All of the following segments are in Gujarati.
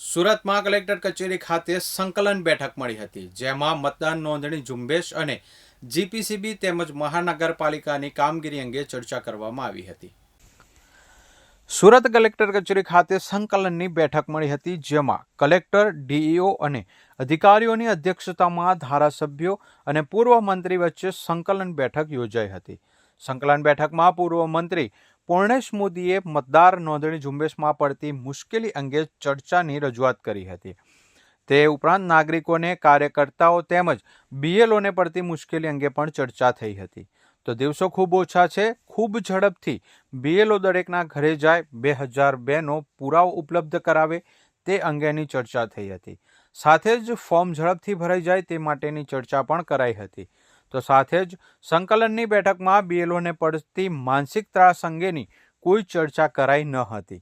સુરતમાં કલેક્ટર કચેરી ખાતે સંકલન બેઠક મળી હતી, જેમાં મતદાન નોંધણી ઝુંબેશ અને જીપીસીબી તેમજ મહાનગરપાલિકાની કામગીરી અંગે ચર્ચા કરવામાં આવી હતી. સુરત કલેક્ટર કચેરી ખાતે સંકલનની બેઠક મળી હતી, જેમાં કલેક્ટર, ડીઈઓ અને અધિકારીઓની અધ્યક્ષતામાં ધારાસભ્યો અને પૂર્વ મંત્રી વચ્ચે સંકલન બેઠક યોજાઈ હતી. સંકલન બેઠકમાં પૂર્વ મંત્રી પૂર્ણેશ મોદીએ મતદાર નોંધણી ઝુંબેશમાં પડતી મુશ્કેલી અંગે ચર્ચાની રજૂઆત કરી હતી. તે ઉપરાંત નાગરિકોને, કાર્યકર્તાઓ તેમજ બીએલઓને પડતી મુશ્કેલી અંગે પણ ચર્ચા થઈ હતી. તો દિવસો ખૂબ ઓછા છે, ખૂબ ઝડપથી બીએલઓ દરેકના ઘરે જાય, બે હજાર બેનો પુરાવો ઉપલબ્ધ કરાવે તે અંગેની ચર્ચા થઈ હતી. સાથે જ ફોર્મ ઝડપથી ભરાઈ જાય તે માટેની ચર્ચા પણ કરાઈ હતી. તો સાથે જ સંકલનની બેઠકમાં બીએલઓને પડતી માનસિક ત્રાસ અંગેની કોઈ ચર્ચા કરાઈ ન હતી.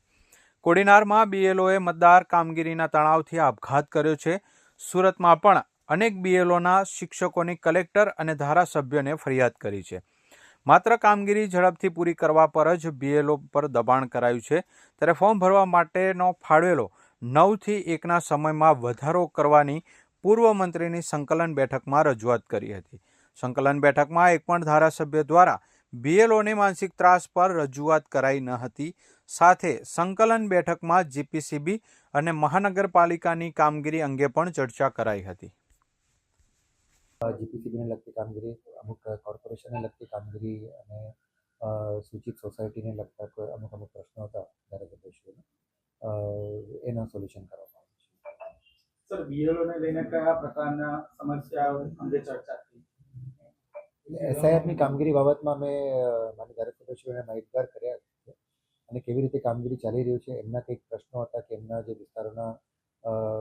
કોડીનારમાં બીએલઓએ મતદાર કામગીરીના તણાવથી આપઘાત કર્યો છે. સુરતમાં પણ અનેક બીએલઓના શિક્ષકોની કલેક્ટર અને ધારાસભ્યોને ફરિયાદ કરી છે. માત્ર કામગીરી ઝડપથી પૂરી કરવા પર જ બીએલઓ પર દબાણ કરાયું છે. ત્યારે ફોર્મ ભરવા માટેનો ફાળવેલો નવથી એકના સમયમાં વધારો કરવાની પૂર્વ મંત્રીની સંકલન બેઠકમાં રજૂઆત કરી હતી. સંકલન બેઠકમાં એક પણ ધારાસભ્ય દ્વારા બીએલઓને માનસિક ત્રાસ પર રજૂઆત કરાઈ ન હતી. સાથે સંકલન બેઠકમાં જીપીસીબી અને મહાનગરપાલિકાની કામગીરી અંગે પણ ચર્ચા કરાઈ હતી. જીપીસીબીને લગતી કામગીરી અમુક કોર્પોરેશનને લગતી કામગીરી અને સૂચિત સોસાયટીને લગતા કોઈ અમુક અમુક પ્રશ્નો હતા ધારાસભ્યશ્રીઓને એના સોલ્યુશન કરવામાં આવ્યું છે. સર બીએલઓને લઈને કયા પ્રકારના સમસ્યાઓ અંગે ચર્ચા એસઆઈઆરની કામગીરી બાબતમાં મેં માન્ય ધારાસભ્યશ્રીઓને માહિતગાર કર્યા છે અને કેવી રીતે કામગીરી ચાલી રહી છે એમના કંઈક પ્રશ્નો હતા કે એમના જે વિસ્તારોના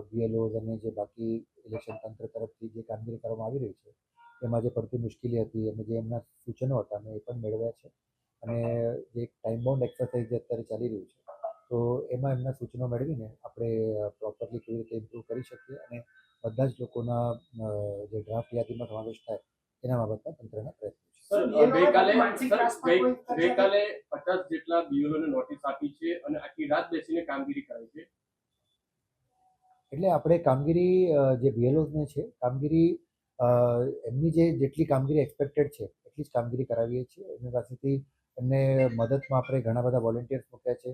બીએલઓઝ અને જે બાકી ઇલેક્શન તંત્ર તરફથી જે કામગીરી કરવામાં આવી રહી છે, એમાં જે પડતી મુશ્કેલી હતી અને જે એમના સૂચનો હતા મેં એ પણ મેળવ્યા છે અને જે એક ટાઈમ બાઉન્ડ એક્સરસાઇઝ જે અત્યારે ચાલી રહ્યું છે, તો એમાં એમના સૂચનો મેળવીને આપણે પ્રોપરલી કેવી રીતે ઇમ્પ્રૂવ કરી શકીએ અને બધા જ લોકોના જે ડ્રાફ્ટ યાદીમાં સમાવેશ થાય એના બાબતમાં તંત્રના પ્રયત્નો ગઈકાલે પચાસ જેટલા BLO નોટિસ આપી છે અને આખી રાત બેસીને કામગીરી કરાઈ છે. એટલે આપણે કામગીરી જે બીએલઓને છે કામગીરી અ, એમની જે જેટલી કામગીરી એક્સપેક્ટેડ છે એટલી જ કામગીરી કરાવીએ છીએ. એમની પાસેથી એમને મદદમાં આપણે ઘણા બધા વોલેન્ટિયર્સ મૂક્યા છે.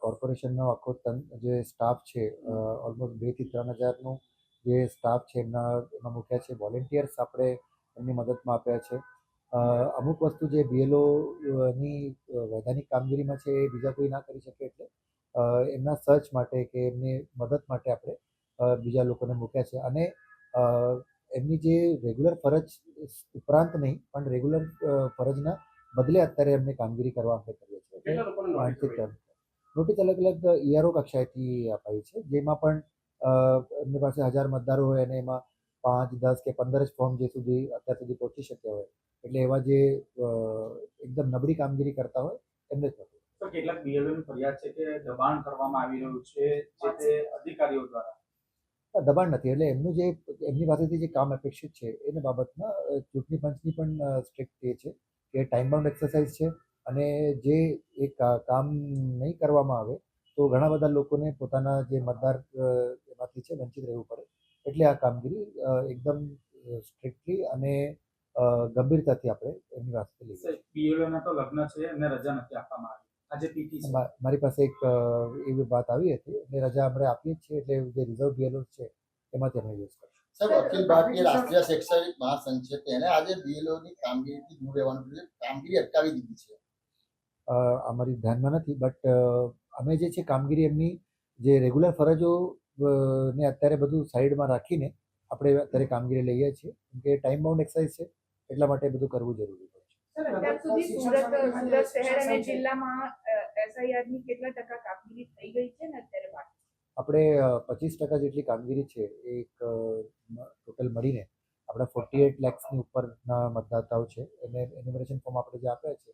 કોર્પોરેશનનો આખો તન જે સ્ટાફ છે ઓલમોસ્ટ બેથી ત્રણ હજારનું જે સ્ટાફ છે એમના એમાં મૂક્યા છે. વોલેન્ટિયર્સ આપણે એમની મદદમાં આપ્યા છે. અમુક વસ્તુ જે બીએલઓ ની વૈધાનિક કામગીરીમાં છે એ બીજા કોઈ ના કરી શકે એટલે એમના સર્ચ માટે કે એમની મદદ માટે આપણે બીજા લોકોને મૂક્યા છે. અને એમની જે રેગ્યુલર ફરજ ઉપરાંત નહીં પણ રેગ્યુલર ફરજના બદલે અત્યારે એમને કામગીરી કરવા આપણે કરીએ છીએ. નોટિસ અલગ અલગ ઈઆરઓ કક્ષાએથી અપાઈ છે જેમાં પણ અ, એમની પાસે હજાર મતદારો હોય અને એમાં પાંચ દસ કે પંદર જ ફોર્મ જે સુધી અત્યાર સુધી પહોંચી શક્યા હોય. એટલે એવા જે એકદમ નબળી કામગીરી કરતા હોય એમને જ નથી કેટલાક બીએલઓની ફરિયાદ છે કે દબાણ કરવામાં આવી રહ્યું છે જે તે અધિકારીઓ દ્વારા? દબાણ નથી. એટલે એમનું જે એમની પાસેથી જે કામ અપેક્ષિત છે એને બાબતમાં ચૂંટણી પંચની પણ સ્ટ્રિક્ટ એ છે કે ટાઈમ બાઉન્ડ એક્સરસાઇઝ છે. અને જે એ કામ નહીં કરવામાં આવે તો ઘણા બધા લોકોને પોતાના જે મતદાર એમાંથી છે વંચિત રહેવું પડે. એટલે આ કામગીરી એકદમ સ્ટ્રિક્ટલી અને ગંભીરતાથી આપણે એમની વાત લઈએ સર તો લગ્ન છે એમને રજા નથી આપવામાં આવી. આજે પીટી મા- મારી પાસે એક એવી વાત આવી હતી એટલે રજા આપણે આપીએ છીએ એટલે જે રિઝર્વ બીએલઓ છે એમાં અમે યુઝ કરશે સાહેબ અખિલ ભારતીય રાષ્ટ્રીય શૈક્ષણિક મહાસંઘ છે તેને આજે બીએલઓની ની કામગીરીથી દૂર રહેવાનું કામગીરી અટકાવી દીધી છે. અમારી ધ્યાનમાં નથી બટ અમે જે છે કામગીરી એમની જે રેગ્યુલર ફરજો ને અત્યારે બધું સાઈડમાં રાખીને આપણે અત્યારે કામગીરી લઈએ છીએ. કેમ કે ટાઈમ બાઉન્ડ એક્સરસાઇઝ છે એટલા માટે બધું કરવું જરૂરી હોય છે. અત્યાર સુધી સુરત સુરત શહેર અને જિલ્લામાં એસઆઈઆર કેટલા ટકા કામગીરી થઈ ગઈ છે ને અત્યારે બાકી? આપણે પચીસ ટકા જેટલી કામગીરી છે એ એક ટોટલ મળીને આપણા ફોર્ટી એટ લેક્સની ઉપરના મતદાતાઓ છે. એને એન્યુમરેશન ફોર્મ આપણે જે આપ્યા છે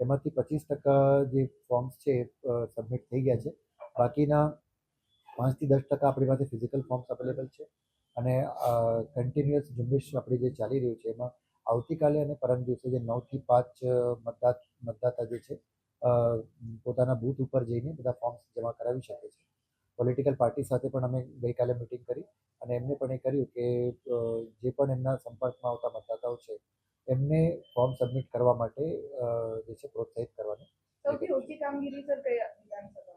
એમાંથી પચીસ ટકા જે ફોર્મ્સ છે એ સબમિટ થઈ ગયા છે. બાકીના પાંચથી દસ ટકા આપણી પાસે ફિઝિકલ ફોર્મ્સ અવેલેબલ છે. અને કન્ટિન્યુઅસ ઝુંબેશ આપણી જે ચાલી રહ્યું છે, એમાં આવતીકાલે અને પરમ દિવસે જે નવથી પાંચ મતદાત, મતદાતા જે છે પોતાના બૂથ ઉપર જઈને બધા ફોર્મ્સ જમા કરાવી શકે છે. પોલિટિકલ પાર્ટી સાથે પણ અમે ગઈકાલે મિટિંગ કરી અને એમને પણ એ કર્યું કે જે પણ એમના સંપર્કમાં આવતા મતદાતાઓ છે, એમને ફોર્મ સબમિટ કરવા માટે જે છે, પ્રોત્સાહિત કરવાનું. સૌથી ઓછી કામગીરી સર કયા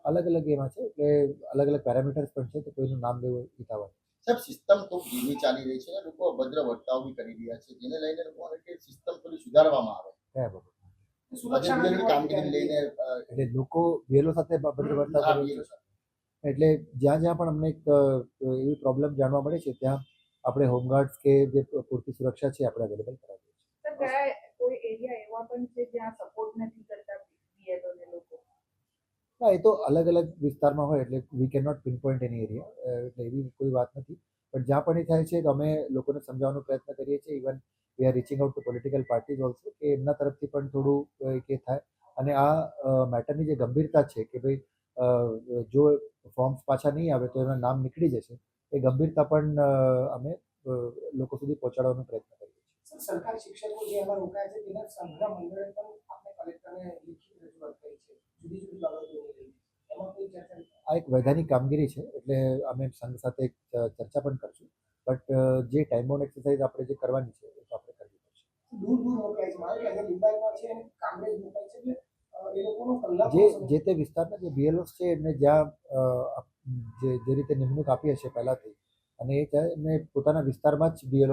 અલગ અલગ એમાં છે એટલે અલગ અલગ પેરામીટર્સ પણ છે તો કોઈનું નામ લેવું હિતાવન સાહેબ સિસ્ટમ તો ધીમી ચાલી રહી છે લોકો અભદ્ર વર્તાવ બી કરી રહ્યા છે જેને લઈને લોકો કે સિસ્ટમ થોડી સુધારવામાં આવે. કયા બાબત લઈને એટલે લોકો વેલો સાથે ભદ્ર વર્તાવ. એટલે જ્યાં જ્યાં પણ અમને એક એવી પ્રોબ્લેમ જાણવા મળે છે ત્યાં આપણે હોમગાર્ડ કે જે પૂરતી સુરક્ષા છે આપણે અવેલેબલ કરાવીએ છીએ. કોઈ એરિયા એવા પણ છે જ્યાં સપોર્ટ નથી કરતા બીએલઓ ને લોકો ના એ તો અલગ અલગ વિસ્તારમાં હોય એટલે we can not pin point any area એટલે એવી કોઈ વાત નથી. પણ જ્યાં પણ એ થાય છે અમે લોકોને સમજાવવાનો પ્રયત્ન કરીએ છીએ. Even we are reaching out to political parties also કે એમના તરફથી પણ થોડું કે થાય. અને આ મેટરની જે ગંભીરતા છે કે ભાઈ જો ફોર્મ્સ પાછા નહીં આવે તો એના નામ નીકળી જશે, એ ગંભીરતા પણ અમે લોકો સુધી પહોંચાડવાનો પ્રયત્ન કરીએ છીએ. સરકારી શિક્ષકો જે એમાં રોકાયા છે, તેના સંગ્રહ મંડળે પણ આ એક વૈધાનિક કામગીરી છે એટલે અમે સંઘ સાથે ચર્ચા પણ કરશું. બટ જે ટાઈમ બોન્ડ એક્સરસાઇઝ આપણે જે કરવાની છે એ તો આપણે કરવી પડશે. જે જે તે વિસ્તારના જે બીએલઓસ છે એમને જ્યાં જે જે રીતે નિમણૂક આપી હશે પહેલાંથી અને એ એમને પોતાના વિસ્તારમાં જ બીએલઓ